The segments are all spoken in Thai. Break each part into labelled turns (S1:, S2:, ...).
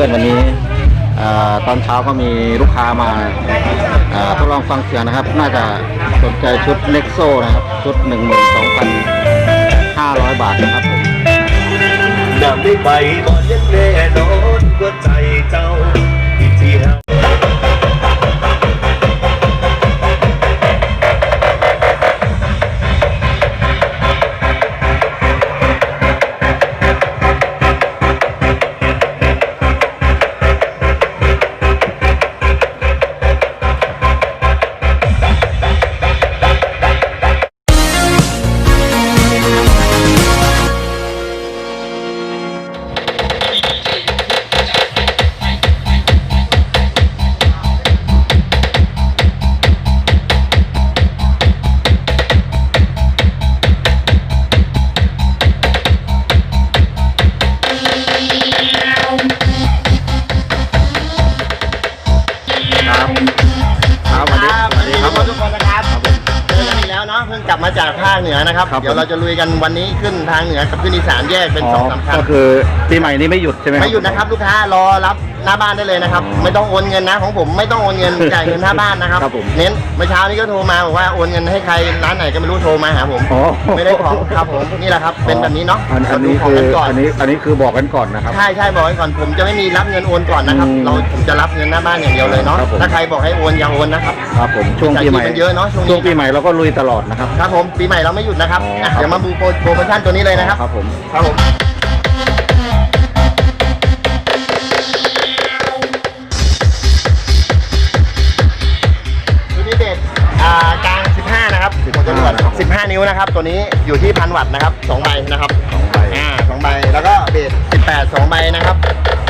S1: พื่อนๆวันนี้อ่าตอนเช้าก็มีลูกค้ามาอ่าทดลองฟังเสียงนะครับ น่าจะสนใจชุดเน็กโซนะครับ ชุด 12,500 บาทนะครับผม
S2: อยากได้ไปบ่ยังแน่นอน
S3: มาจากภาคเหนือนะครับ
S1: ครับ
S3: เดี๋ยวเราจะลุยกันวันนี้ขึ้นทางเหนือกับขึ้นอีสานแยกเป็น
S1: อ๋อ
S3: สองสามคัน
S1: ก็คือปีใหม่นี้ไม่หยุดใช่ไหมครับ
S3: ไม่หยุดนะครับ ลูกค้ารอรับหน้าบ้านได้เลยนะครับ
S1: อ๋อ
S3: ไม่ต้องโอนเงินนะของผมไม่ต้องโอนเงินจ่ายเงินหน้าบ้านนะครับ
S1: ครับผม
S3: เน้นเมื่อเช้านี้ก็โทรมาบอกว่าโอนเงินให้ใครร้านไหนก็ไม่รู้โทรมาหาผม
S1: อ๋อ
S3: ไม่ได้ของครับผมนี่แหละครับเป็นแบบนี้เนาะ
S1: อันอันนี้
S3: เรา
S1: คื
S3: ดู
S1: อ
S3: ขงกัก่อน
S1: อันนี้อันนี้คือบอกกันก่อนนะครับ
S3: ใช่ใช่บอกไว้ก่อนผมจะไม่มีรับเงินโอนก่อนนะครับ
S1: อืม
S3: เราผมจะรับเงินหน้าบ้านอย่างเดียวเลยเนาะ
S1: ครับผม
S3: ถ้าใครบอกให้โอนอย่าโอนนะครับ
S1: ครับผมช่วงปีใหม่
S3: จ่ายเงินเยอะเนอะช่วงนี้
S1: ช่วงปีใหม่เราก็ลุยตลอดนะครับ
S3: ครับผมปีใหม่เราไม่หยุดนะครับ
S1: อ๋อ
S3: อะ
S1: ครับ
S3: เดี๋ยวมาดูโปรโปรโมชั่นตัวนี้เลยนะครับ
S1: ครับผม
S3: ครับผม 15นะครับผมจะรวด15 นิ้วนะครับ ตัวนี้อยู่ที่พันวัตต์นะครับ2ใบนะครับ
S1: สองใบ
S3: อ่าสองใบแล้วก็เบส18 2ใบนะครับ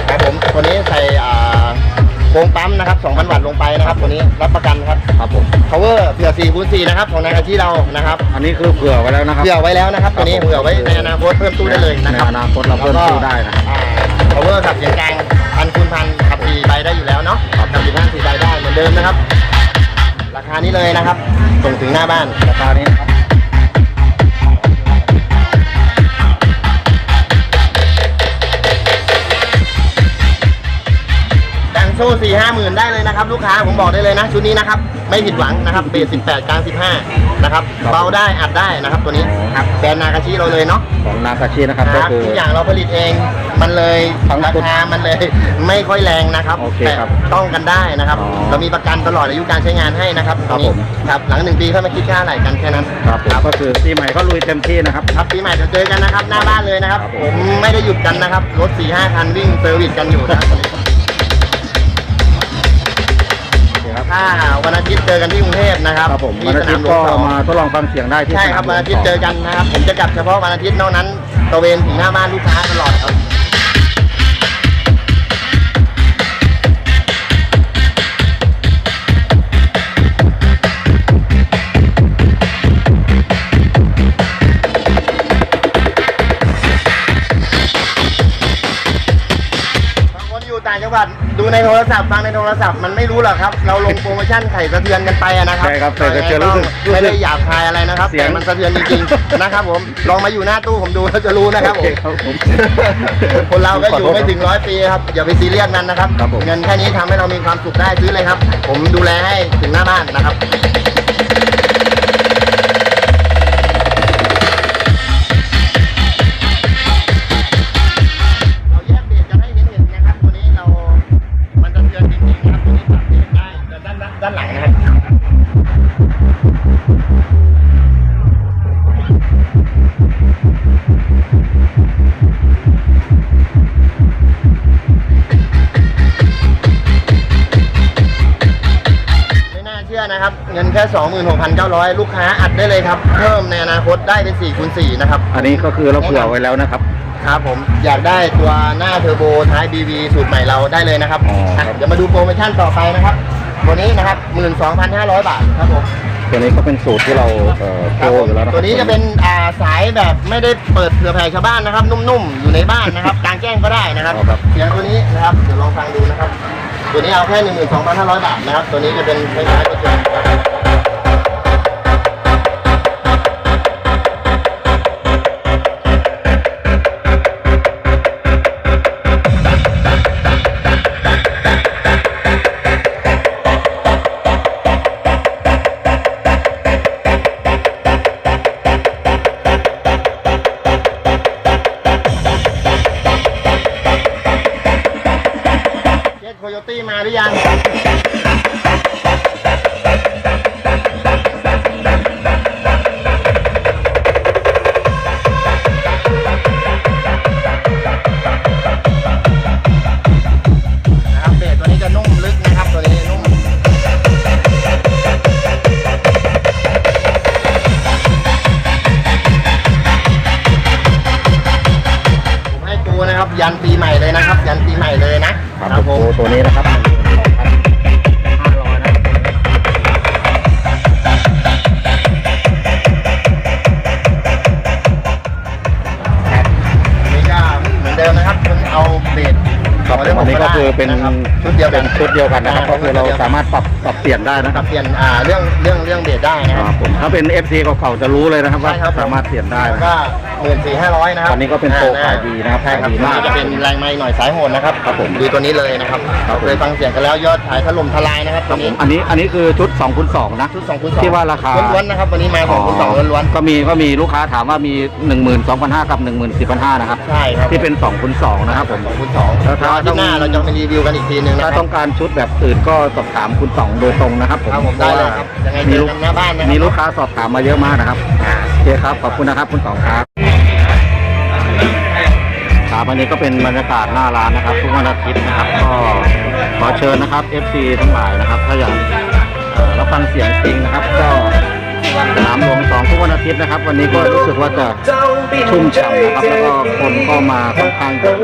S3: ครับผมตัวนี้ใส่อ่าโครงปั๊มนะครับ2,000วัตต์ลงไปนะครับ ตัวนี้รับประกันครับ
S1: ครับผม
S3: power เผื่อ4คูณ4นะครับของนายอาชีเรานะครับ
S1: อันนี้คือเผื่อไว้แล้วนะครับ
S3: เผื่อไว้แล้วนะครับ ตัวนี้
S1: ครับผม
S3: เผื่อไว้ในอนาคตเพิ่มตู้ได้เลยนะครับ
S1: ในอนาคตเราเพิ่มตู้ได้นะครับ
S3: อ่า power ขับเสียงกลางพันคูณพันขับสี่ใบได้อยู่แล้วเนาะขับสี่พันสี่ใบได้เหมือนเดิมนะครับราคานี้เลยนะครับ ส่งถึงหน้าบ้าน
S1: ราคานี้นะครับ
S3: ดังโซ่สี่ห้าหมื่นได้เลยนะครับ ลูกค้าผมบอกได้เลยนะ ชุดนี้นะครับ ไม่ผิดหวังนะครับเบสสิบแปดกลางสิบห้า นะครับเบาได้อัดได้นะครับตัวนี้ครับแบรนด์นากาชิเราเลยเนาะ
S1: ของนากาชินะครับ
S3: ค
S1: ก็
S3: รับ
S1: คือ
S3: ทุกอย่างเราผลิตเองมันเลย
S1: ทั้ง
S3: รา
S1: ชุด
S3: คามันเลยไม่ค่อยแรงนะครับ
S1: โอเค
S3: แต่
S1: ครับ
S3: ต้องกันได้นะครับ
S1: อ๋อ
S3: เรามีประกันตลอดอายุการใช้งานให้นะครับ
S1: ครับ
S3: ตงนี้
S1: ผม
S3: ครับหลังหนึ่งปีเข้ามาคิดค่าอะไรกันแค่นั้น
S1: ครับผมก็คือปีใหม่ก็ลุยเต็มที่นะครับ
S3: ครับปีใหม่เดี๋ยวเจอกันนะครับ หน้าบ้านเลยนะครับ
S1: ครับ
S3: ผ
S1: ผม
S3: มไม่ได้หยุดกันนะครับ รถ4ี่ห้าคันวิ่งเซอร์วิสกันอยู่นะครับ ถ้าวันอาทิตย์เจอกันที่กรุงเทพนะครับ
S1: ครับผม
S3: ที่
S1: วันอาทิตย์ก็
S3: สนามหลวงสอง
S1: มาทดลองฟังเสียงได้ที่
S3: ใช่
S1: ส
S3: ครับ
S1: ม
S3: วันอาทิตย์
S1: หลวง
S3: เจอกันนะครับผมจะกลับเฉพาะวันอาทิตย์นอกนั้นตระเวนถึงหน้าบ้านลูกค้าตลอดครับบ ในโทรศัพท์ฟังในโทรศัพท์มันไม่รู้หรอกครับ เราลงโปรโมชั่นไข่สะเทือนกันไปอะนะครับ
S1: ใช่ครับไข่สะเทือนรู้สึก
S3: ไม่ได้หยาบคายอะไรนะครับ
S1: เสียง
S3: แต่มันสะเทือนจริงๆนะครับผมลองมาอยู่หน้าตู้ผมดูแล้วจะรู้นะครับผ
S1: โอ
S3: ม
S1: เคครับผม
S3: คนเราก็อยู่ไม่ถึงร้อยปีครับอย่าไปซีเรียสมันนะครับ
S1: ครับผม
S3: เงินแค่นี้ทำให้เรามีความสุขได้ซื้อเลยครับ ผมดูแลให้ถึงหน้าบ้านนะครับ 26,900 ลูกค้าอัดได้เลยครับ เพิ่มในอนาคตได้เป็น4คูณ4นะครับ
S1: อันนี้ก็คือเราเผื่อไว้แล้วนะครับ
S3: ครับผมอยากได้ตัวหน้าเทอร์โบท้าย BV สูตรใหม่เราได้เลยนะครับ
S1: อ๋อครับ
S3: อะเดี๋ยวมาดูโปรโมชั่นต่อไปนะครับตัวนี้นะครับ 12,500 บาทครับผม
S1: ตัวนี้ก็เป็นสูตรที่เราเอ่อ
S3: ค
S1: โป
S3: รั
S1: ร
S3: บผม
S1: อยู่แล้วนะครับ
S3: ตัวนี้จะเป็นอ่าสายแบบไม่ได้เปิดเผื่อแผ่ชาวบ้านนะครับ นุ่มๆ อยู่ในบ้านนะครับ กลางแจ้งก็ได้นะครับ
S1: อ๋อครับ
S3: เสียงตัวนี้นะครับเดี๋ยวลองฟังดูนะครับ ตัวนี้เอาแค่ 12,500 บาทนะครับ ตัวนี้จะเป็นคล้ายๆตัวเดิมครับ
S1: ตี้
S3: มาหรือยัง
S1: เป็น
S3: ชุดเดียวกัน
S1: ป็ชุดเดียวกันนะครับ
S3: อ่า
S1: ก็คือเราสามารถปรับปรับเปลี่ยนได้นะค
S3: ป
S1: รั
S3: รั
S1: บบ
S3: เปลี่ยนอ่าเรื่องเรื่องเรื่องเบสได้นะ
S1: ค
S3: ค
S1: รั
S3: รั
S1: บบผมถ้าเป็น FC เก่าๆจะรู้เลยนะครับว่า
S3: ใช่ครับ
S1: สามารถเปลี่ยนได้
S3: แล้ว
S1: นะ
S3: ก็หมื่นสี่ห้าร้อยนะครับ
S1: ตอนนี้ก็เป็นโปรขายดีนะครับ
S3: ใช่ครับ
S1: ขายดีมาก
S3: ตัวนี้จะเป็นแรงไม้หน่อยสายโหดนะครับครับผม ดูตัวนี้เลยนะครับ
S1: ครับผม
S3: เคยฟังเสียงกันแล้วยอดขายถล่มทลายนะครับ
S1: ครั
S3: ตั
S1: บ
S3: ว
S1: ผ
S3: นี้
S1: มอันนี้อันนี้คือชุด2คูณ2นะ
S3: ชุดสองคูณสอง
S1: ที่ว่าราคา
S3: ล้วนๆนะครับวันนี้มาสองคูณสองล้วน
S1: ก็มีก็มีลูกค้าถามว่ามี 12,500กับ 14,500นะครับ
S3: ๆใช่ครับ
S1: ที่เป็น2คูณ2นะครับผม
S3: สองคูณสอง
S1: แล้วถ้า
S3: แล้วที่หน้าเราจะมารีวิวกันอีกทีนึงนะ
S1: ถ้า
S3: ครับ
S1: ต้องการชุดแบบอื่นก็สอบถามคุณสองโดยตรงนะครับผม
S3: ครับผมได้เลยครับยังไงเจอกันหน้าบ้านนะครับ
S1: มีลูกค้าสอบถามมาเยอะมากนะครับโอเคครับขอบคุณนะครับคุณสองครับครับอันนี้ก็เป็นบรรยากาศหน้าร้านนะครับทุกวันอาทิตย์นะครับ ก็ขอเชิญนะครับ FC ทั้งหลายนะครับ ถ้าอยากเอ่อรับฟังเสียงจริงนะครับ ก็ สนามหลวงสองทุกวันอาทิตย์นะครับ วันนี้ก็รู้สึกว่าจะชุ่มฉ่ำนะครับ แล้วก็คนก็มาค่อนข้างเยอะ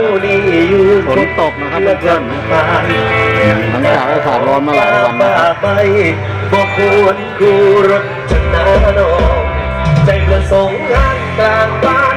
S1: ฝนตกนะครับเพื่อนๆหลังจากอากาศร้อนมาหลายวันนะครับ
S2: ไปบ่ควรกูรถชนะนองใจประสงค์งานกลางบ้าน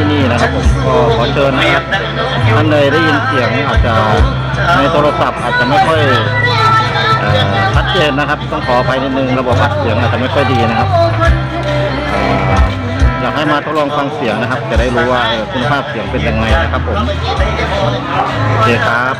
S1: ที่นี่นะครับผมก็ขอเชิญนะครับท่านเลยได้ยินเสียงอาจจะในโทรศัพท์อาจจะไม่ค่อยชัดเจนนะครับ ต้องขอไปนิดนึงระบบอัดเสียงอาจจะไม่ค่อยดีนะครับอยากให้มาทดลองฟังเสียงนะครับ จะได้รู้ว่าคุณภาพเสียงเป็นยังไงนะครับผมโอเคครับ